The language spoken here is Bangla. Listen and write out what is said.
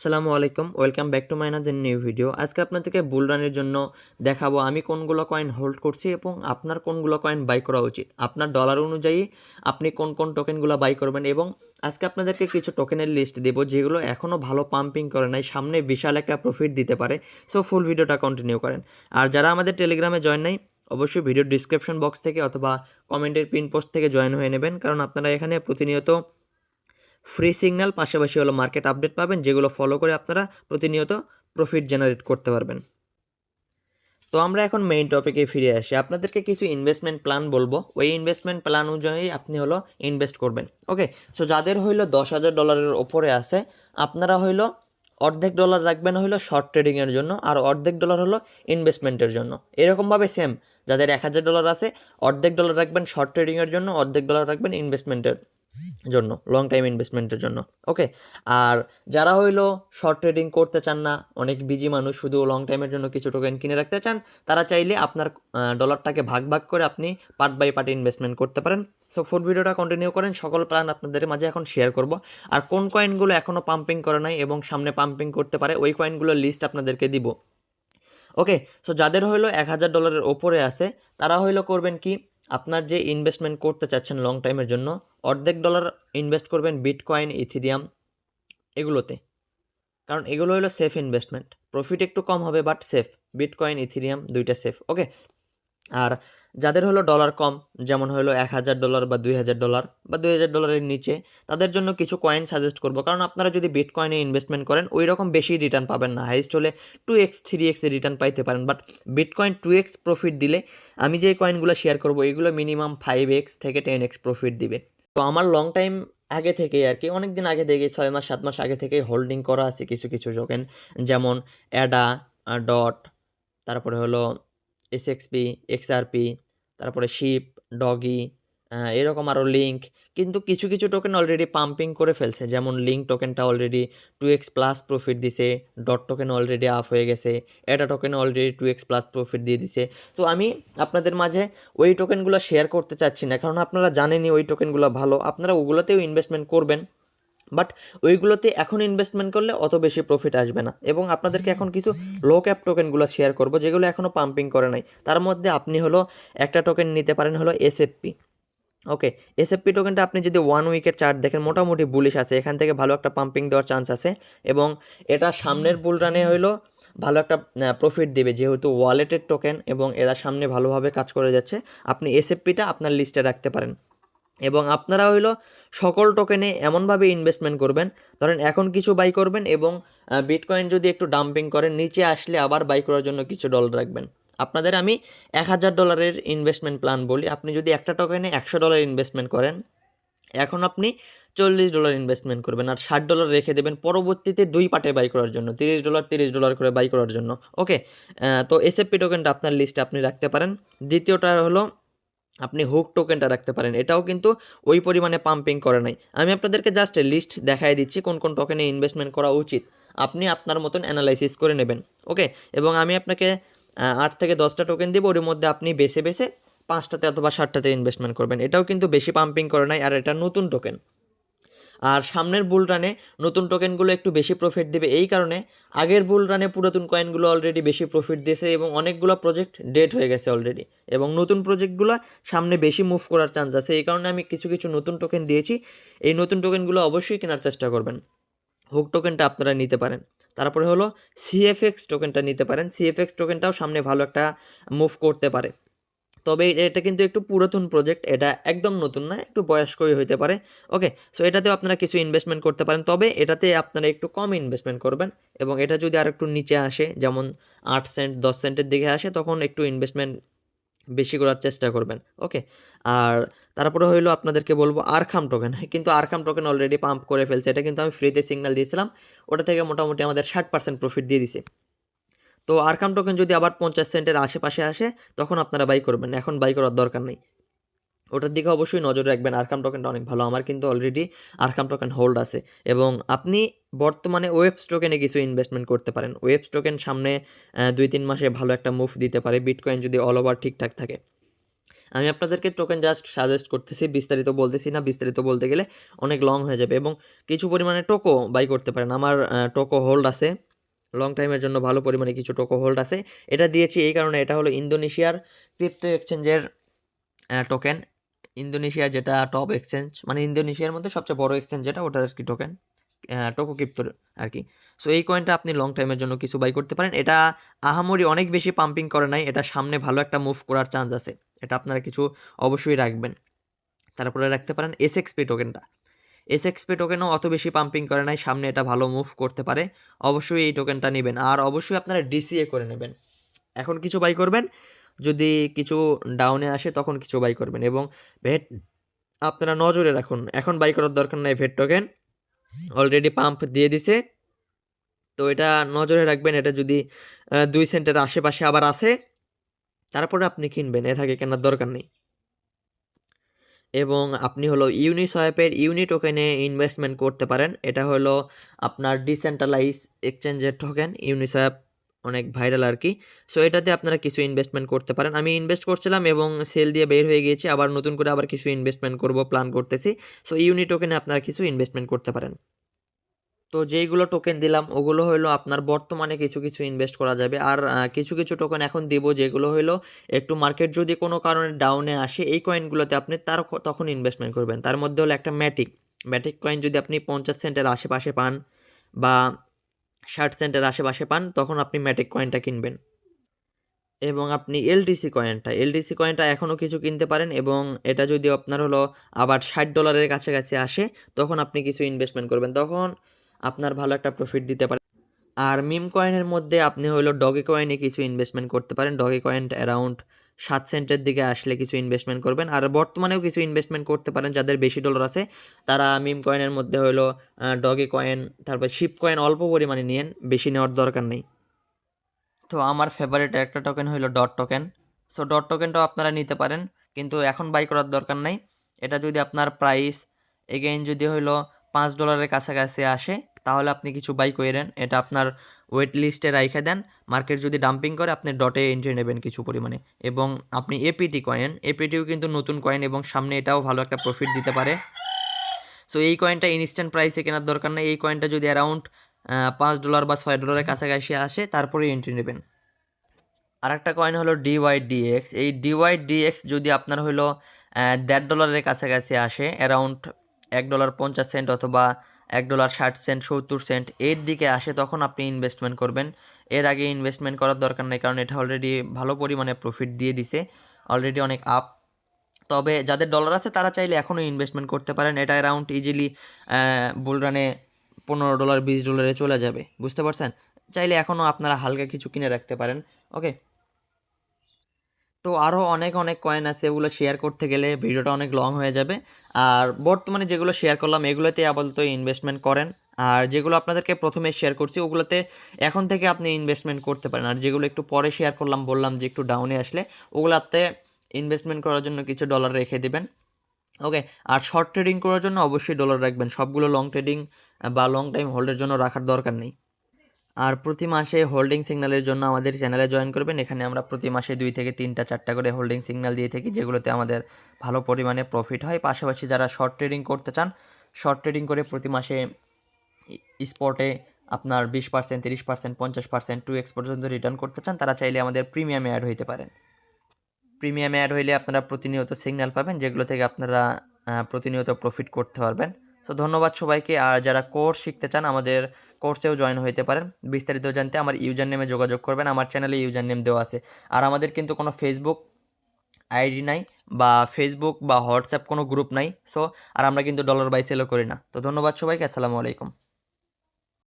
আসসালামু আলাইকুম, ওয়েলকাম ব্যাক টু মাই নাদের নিউ ভিডিও। আজকে আপনাদেরকে বুল রানের জন্য দেখাবো আমি কোনগুলো কয়েন হোল্ড করছি এবং আপনার কোনগুলো কয়েন বাই করা উচিত। আপনার ডলার অনুযায়ী আপনি কোন কোন টোকেনগুলো বাই করবেন এবং আজকে আপনাদেরকে কিছু টোকেনের লিস্ট দেব যেগুলো এখনও ভালো পাম্পিং করে নাই, সামনে বিশাল একটা প্রফিট দিতে পারে। সো ফুল ভিডিওটা কন্টিনিউ করেন। আর যারা আমাদের টেলিগ্রামে জয়েন নাই, অবশ্যই ভিডিও ডিসক্রিপশন বক্স থেকে অথবা কমেন্টের পিন পোস্ট থেকে জয়েন হয়ে নেবেন, কারণ আপনারা এখানে প্রতিনিয়ত ফ্রি সিগন্যাল, পাশাপাশি হলো মার্কেট আপডেট পাবেন, যেগুলো ফলো করে আপনারা প্রতিনিয়ত প্রফিট জেনারেট করতে পারবেন। তো আমরা এখন মেইন টপিকে ফিরে আসি। আপনাদেরকে কিছু ইনভেস্টমেন্ট প্ল্যান বলব। ওই ইনভেস্টমেন্ট প্ল্যান অনুযায়ী আপনি হলো ইনভেস্ট করবেন। ওকে সো যাদের হইল দশ হাজার ডলারের ওপরে আছে, আপনারা হইল অর্ধেক ডলার রাখবেন হইল শর্ট ট্রেডিংয়ের জন্য, আর অর্ধেক ডলার হলো ইনভেস্টমেন্টের জন্য। এরকমভাবে সেম যাদের এক হাজার ডলার আছে, অর্ধেক ডলার রাখবেন শর্ট ট্রেডিংয়ের জন্য, অর্ধেক ডলার রাখবেন ইনভেস্টমেন্টের জন্য লং টাইম ইনভেস্টমেন্টের জন্য ওকে আর যারা হইল শর্ট ট্রেডিং করতে চান না, অনেক বিজি মানুষ শুধু লং টাইমের জন্য কিছু টোকেন কিনে রাখতে চান, তারা চাইলে আপনার ডলারটাকে ভাগ ভাগ করে আপনি পার্ট বাই পার্ট ইনভেস্টমেন্ট করতে পারেন। সো ফুড ভিডিওটা কন্টিনিউ করেন, সকল প্ল্যান আপনাদের মাঝে এখন শেয়ার করব। আর কোন কয়েনগুলো এখনও পাম্পিং করে নাই এবং সামনে পাম্পিং করতে পারে, ওই কয়েনগুলোর লিস্ট আপনাদেরকে দিব। ওকে সো যাদের হইল এক হাজার ডলারের ওপরে আছে, তারা হইল করবেন কি? আপনার যে ইনভেস্টমেন্ট করতে চাচ্ছেন লং টাইমের জন্য, অর্ধেক ডলার ইনভেস্ট করবেন বিটকয়েন ইথিরিয়াম এগুলোতে। কারণ এগুলো হলো সেফ ইনভেস্টমেন্ট প্রফিট একটু কম হবে বাট সেফ বিটকয়েন ইথিরিয়াম দুইটা সেফ ওকে আর যাদের হলো ডলার কম, যেমন হলো এক হাজার ডলার বা দুই হাজার ডলার বা দুই হাজার ডলারের নিচে, তাদের জন্য কিছু কয়েন সাজেস্ট করব। কারণ আপনারা যদি বিট কয়েনে ইনভেস্টমেন্ট করেন ওই রকম বেশি রিটার্ন পাবেন না। হাইস্ট হলে টু এক্স থ্রি এক্সে রিটার্ন পাইতে পারেন। But bitcoin two X profit দিলে আমি যে কয়েনগুলো শেয়ার করব, এগুলো মিনিমাম ফাইভ এক্স থেকে টেন এক্স প্রফিট দিবে। তো আমার লং টাইম আগে থেকেই আর কি, অনেক দিন আগে থেকে, ছয় মাস, সাত মাস আগে থেকেই হোল্ডিং করা আছে কিছু কিছু টোকেন যেমন অ্যাডা ডট তারপরে হলো এসএক্সপি এক্সআরপি তারপরে শিপ, ডগি এরকম আরও লিঙ্ক। কিন্তু কিছু কিছু টোকেন অলরেডি পাম্পিং করে ফেলছে। যেমন লিঙ্ক টোকেনটা already two X plus profit দিছে ডট টোকেন অলরেডি আপ হয়ে গেছে এটা token already two X plus profit দিয়ে দিছে। তো আমি আপনাদের মাঝে ওই টোকেনগুলো শেয়ার করতে চাচ্ছি না। কারণ আপনারা জানেনই ওই টোকেনগুলো ভালো। আপনারা ওগুলোতেও ইনভেস্টমেন্ট করবেন। বাট ওইগুলোতে এখন ইনভেস্টমেন্ট করলে অত বেশি প্রফিট আসবে না। এবং আপনাদেরকে এখন কিছু লো ক্যাপ টোকেনগুলো শেয়ার করব, যেগুলো এখনও পাম্পিং করে নাই। তার মধ্যে আপনি হলো একটা টোকেন নিতে পারেন হলো এসএফপি ওকে এসএফপি টোকেনটা আপনি যদি ওয়ান উইকের চার্ট দেখেন, মোটামুটি বুলিশ আছে। এখান থেকে ভালো একটা পাম্পিং দেওয়ার চান্স আছে। এবং এটা সামনের বুল রানে হইল ভালো একটা প্রফিট দেবে, যেহেতু ওয়ালেটের টোকেন এবং এরা সামনে ভালোভাবে কাজ করে যাচ্ছে। আপনি এসএফপিটা আপনার লিস্টে রাখতে পারেন। এবং আপনারা হইল সকল টোকেনে এমনভাবে ইনভেস্টমেন্ট করবেন। ধরেন এখন কিছু বাই করবেন এবং বিটকয়েন যদি একটু ডাম্পিং করেন, নিচে আসলে আবার বাই করার জন্য কিছু ডলার রাখবেন। আপনাদের আমি এক হাজার ডলারের ইনভেস্টমেন্ট প্ল্যান বলি। আপনি যদি একটা টোকেনে একশো ডলার ইনভেস্টমেন্ট করেন, এখন আপনি চল্লিশ ডলার ইনভেস্টমেন্ট করবেন আর ষাট ডলার রেখে দেবেন পরবর্তীতে দুই পার্টে বাই করার জন্য, তিরিশ ডলার তিরিশ ডলার করে বাই করার জন্য। ওকে তো এসএফপি টোকেনটা আপনার লিস্টে আপনি রাখতে পারেন। দ্বিতীয়টা হলো আপনি হুক টোকেনটা রাখতে পারেন। এটাও কিন্তু ওই পরিমাণে পাম্পিং করে নাই। আমি আপনাদেরকে জাস্ট লিস্ট দেখাই দিচ্ছি কোন কোন টোকেনে ইনভেস্টমেন্ট করা উচিত। আপনি আপনার মতন অ্যানালাইসিস করে নেবেন। ওকে এবং আমি আপনাকে আট থেকে দশটা টোকেন দিব, ওর মধ্যে আপনি বেছে বেছে পাঁচটাতে অথবা ষাটটাতে ইনভেস্টমেন্ট করবেন। এটাও কিন্তু বেশি পাম্পিং করে নাই, আর এটা নতুন টোকেন আর সামনের বুল রানে নতুন টোকেনগুলো একটু বেশি প্রফিট দেবে। এই কারণে আগের বুল রানে পুরাতন কয়েনগুলো অলরেডি বেশি প্রফিট দিয়েছে এবং অনেকগুলো প্রজেক্ট ডেট হয়ে গেছে অলরেডি এবং নতুন প্রজেক্টগুলো সামনে বেশি মুভ করার চান্স আছে। এই কারণে আমি কিছু কিছু নতুন টোকেন দিয়েছি। এই নতুন টোকেনগুলো অবশ্যই কেনার চেষ্টা করবেন। হুক টোকেনটা আপনারা নিতে পারেন। তারপরে হলো সিএফএক্স টোকেনটা নিতে পারেন। সিএফএক্স টোকেনটাও সামনে ভালো একটা মুভ করতে পারে। তবে এটা কিন্তু একটু পুরাতন প্রজেক্ট এটা একদম নতুন না, একটু বয়স্কই হইতে পারে ওকে সো এটাতেও আপনারা কিছু ইনভেস্টমেন্ট করতে পারেন, তবে এটাতে আপনারা একটু কম ইনভেস্টমেন্ট করবেন এবং এটা যদি আর একটু নিচে আসে, যেমন আট সেন্ট দশ সেন্টের দিকে আসে, তখন একটু ইনভেস্টমেন্ট বেশি করার চেষ্টা করবেন ওকে আর তারপরে হইল আপনাদেরকে বলব আরখাম টোকেন কিন্তু আরখাম টোকেন অলরেডি পাম্প করে ফেলছে, এটা কিন্তু আমি ফ্রিতে সিগন্যাল দিয়েছিলাম, ওটা থেকে মোটামুটি আমাদের ষাট পার্সেন্ট প্রফিট দিয়ে দিছে। তো আরকাম টোকেন যদি আবার পঞ্চাশ সেন্টের আশেপাশে আসে, তখন আপনারা বাই করবেন। এখন বাই করার দরকার নেই। ওটার দিকে অবশ্যই নজর রাখবেন। আরকাম টোকেনটা অনেক ভালো। আমার কিন্তু অলরেডি আরকাম টোকেন হোল্ড আছে। এবং আপনি বর্তমানে ওয়েবস টোকেনে কিছু ইনভেস্টমেন্ট করতে পারেন। ওয়েবস টোকেন সামনে দুই তিন মাসে ভালো একটা মুভ দিতে পারে। বিটকয়েন যদি অল ওভার ঠিকঠাক থাকে। আমি আপনাদেরকে টোকেন জাস্ট সাজেস্ট করতেছি। বিস্তারিত বলতেছি না। বিস্তারিত বলতে গেলে অনেক লং হয়ে যাবে। এবং কিছু পরিমাণে টোকো বাই করতে পারেন। আমার টোকো হোল্ড আছে। লং টাইমের জন্য ভালো পরিমাণে কিছু টোকো হোল্ড আছে। এটা দিয়েছি এই কারণে এটা হলো ইন্দোনেশিয়ার ক্রিপ্টো এক্সচেঞ্জের টোকেন ইন্দোনেশিয়া যেটা টপ এক্সচেঞ্জ মানে ইন্দোনেশিয়ার মধ্যে সবচেয়ে বড় এক্সচেঞ্জ যেটা, ওটার আর কি টোকেন টোকো ক্রিপ্টোর আর কি। সো এই কয়েনটা আপনি লং টাইমের জন্য কিছু বাই করতে পারেন। এটা আহামরি অনেক বেশি পাম্পিং করে নাই, এটা সামনে ভালো একটা মুভ করার চান্স আছে। এটা আপনারা কিছু অবশ্যই রাখবেন। তারপরে রাখতে পারেন এস এক্সপি টোকেনটা এস এক্সপি টোকেনও অত বেশি পাম্পিং করে নাই, সামনে এটা ভালো মুভ করতে পারে। অবশ্যই এই টোকেনটা নেবেন। আর অবশ্যই আপনারা ডিসিএ করে নেবেন। এখন কিছু বাই করবেন, যদি কিছু ডাউনে আসে তখন কিছু বাই করবেন। এবং ভেট, আপনারা নজরে রাখুন, এখন বাই করার দরকার নাই ভেট টোকেন অলরেডি পাম্প দিয়ে দিছে। তো এটা নজরে রাখবেন, এটা যদি দুই সেন্টের আশেপাশে আবার আসে তারপরে আপনি কিনবেন এ আগে কেনার দরকার নেই। এবং আপনি হলো ইউনিসয়েপের ইউনি টোকেনে ইনভেস্টমেন্ট করতে পারেন। এটা হলো আপনার ডিসেন্ট্রালাইজ এক্সচেঞ্জের টোকেন ইউনিসয়েপ অনেক ভাইরাল আর কি। সো এটাতে আপনারা কিছু ইনভেস্টমেন্ট করতে পারেন। আমি ইনভেস্ট করছিলাম এবং সেল দিয়ে বের হয়ে গিয়েছি। আবার নতুন করে আবার কিছু ইনভেস্টমেন্ট করব প্ল্যান করতেছি। সো ইউনি টোকেনে আপনারা কিছু ইনভেস্টমেন্ট করতে পারেন। তো যেইগুলো টোকেন দিলাম, ওগুলো হলো আপনার বর্তমানে কিছু কিছু ইনভেস্ট করা যাবে। আর কিছু কিছু টোকেন এখন দিব যেগুলো হলো একটু মার্কেট যদি কোনো কারণে ডাউনে আসে, এই কয়েনগুলোতে আপনি তার তখন ইনভেস্টমেন্ট করবেন। তার মধ্যে হলো একটা ম্যাটিক ম্যাটিক কয়েন যদি আপনি পঞ্চাশ সেন্টের আশেপাশে পান বা ষাট সেন্টের আশেপাশে পান, তখন আপনি ম্যাটিক কয়েনটা কিনবেন। এবং আপনি এলডিসি কয়েনটা এলডিসি কয়েনটা এখনও কিছু কিনতে পারেন এবং এটা যদি আপনার হলো আবার ষাট ডলারের কাছাকাছি আসে, তখন আপনি কিছু ইনভেস্টমেন্ট করবেন। তখন আপনার ভালো একটা প্রফিট দিতে পারে। আর মিম কয়েনের মধ্যে আপনি হলো ডগে কয়েনে কিছু ইনভেস্টমেন্ট করতে পারেন। ডগে কয়েন অ্যারাউন্ড সাত সেন্টের দিকে আসলে কিছু ইনভেস্টমেন্ট করবেন। আর বর্তমানেও কিছু ইনভেস্টমেন্ট করতে পারেন যাদের বেশি ডলার আছে, তারা মিম কয়েনের মধ্যে হলো ডগে কয়েন তারপর শিপ কয়েন অল্প পরিমাণে নিয়েন, বেশি নেওয়ার দরকার নেই। তো আমার ফেভারিট একটা টোকেন হলো ডট টোকেন সো ডট টোকেনটাও আপনারা নিতে পারেন, কিন্তু এখন বাই করার দরকার নাই। এটা যদি আপনার প্রাইস এগেইন যদি হলো পাঁচ ডলারের কাছাকাছি আসে তাহলে আপনি কিছু বাই করেন এটা আপনার ওয়েট লিস্টে রাইখে দেন। মার্কেট যদি ডাম্পিং করে, আপনি ডটে এন্ট্রি নেবেন কিছু পরিমাণে। এবং আপনি এপিটি কয়েন এপিটিও কিন্তু নতুন কয়েন এবং সামনে এটাও ভালো একটা প্রফিট দিতে পারে। সো এই কয়েনটা ইনস্ট্যান্ট প্রাইসে কেনার দরকার নেই। এই কয়েনটা যদি অ্যারাউন্ড পাঁচ ডলার বা ছয় ডলারের কাছাকাছি আসে, তারপরে এন্ট্রি নেবেন। আর একটা কয়েন হলো ডিওয়াই ডিএক্স এই ডিওয়াই ডিএক্স যদি আপনার হলো দেড় ডলারের কাছাকাছি আসে অ্যারাউন্ড এক ডলার পঞ্চাশ সেন্ট অথবা এক ডলার ষাট সেন্ট সত্তর সেন্ট এর দিকে আসে তখন আপনি ইনভেস্টমেন্ট করবেন। এর আগে ইনভেস্টমেন্ট করার দরকার নেই, কারণ এটা অলরেডি ভালো পরিমাণে প্রফিট দিয়ে দিছে অলরেডি অনেক আপ তবে যাদের ডলার আছে তারা চাইলে এখনও ইনভেস্টমেন্ট করতে পারেন, এটা অ্যারাউন্ড ইজিলি বুলরানে পনেরো ডলার বিশ ডলারে চলে যাবে, বুঝতে পারছেন? চাইলে এখনও আপনারা হালকা কিছু কিনে রাখতে পারেন ওকে তো আরও অনেক অনেক কয়েন আছে এগুলো শেয়ার করতে গেলে ভিডিওটা অনেক লং হয়ে যাবে। আর বর্তমানে যেগুলো শেয়ার করলাম এগুলোতে আপাতত ইনভেস্টমেন্ট করেন। আর যেগুলো আপনাদেরকে প্রথমে শেয়ার করছি, ওগুলোতে এখন থেকে আপনি ইনভেস্টমেন্ট করতে পারেন। আর যেগুলো একটু পরে শেয়ার করলাম, বললাম যে একটু ডাউনে আসলে, ওগুলোতে ইনভেস্টমেন্ট করার জন্য কিছু ডলার রেখে দেবেন। ওকে আর শর্ট ট্রেডিং করার জন্য অবশ্যই ডলার রাখবেন। সবগুলো লং ট্রেডিং বা লং টাইম হোল্ডের জন্য রাখার দরকার নেই। আর প্রতি মাসে হোল্ডিং সিগন্যালের জন্য আমাদের চ্যানেলে জয়েন করবেন। এখানে আমরা প্রতি মাসে দুই থেকে তিনটা, চারটা করে হোল্ডিং সিগন্যাল দিয়ে থাকি, যেগুলোতে আমাদের ভালো পরিমাণে প্রফিট হয়। পাশাপাশি যারা শর্ট ট্রেডিং করতে চান শর্ট ট্রেডিং করে প্রতি মাসে স্পটে আপনার বিশ পার্সেন্ট তিরিশ পার্সেন্ট পঞ্চাশ পার্সেন্ট টু এক্স পর্যন্ত রিটার্ন করতে চান, তারা চাইলে আমাদের প্রিমিয়ামে অ্যাড হইতে পারেন। প্রিমিয়ামে অ্যাড হইলে আপনারা প্রতিনিয়ত সিগন্যাল পাবেন, যেগুলো থেকে আপনারা প্রতিনিয়ত প্রফিট করতে পারবেন। তো ধন্যবাদ সবাইকে। আর যারা কোর্স শিখতে চান, আমাদের কোর্সেও জয়েন হইতে পারেন। বিস্তারিত জানতে আমার ইউজার নেমে যোগাযোগ করবেন। আমার চ্যানেলে ইউজার নেম দেওয়া আছে। আর আমাদের কিন্তু কোনো ফেসবুক আইডি নাই বা ফেসবুক বা হোয়াটসঅ্যাপ কোনো গ্রুপ নাই। সো, আর আমরা কিন্তু ডলার বাই সেলও করি না। তো ধন্যবাদ সবাইকে। আসসালামু আলাইকুম।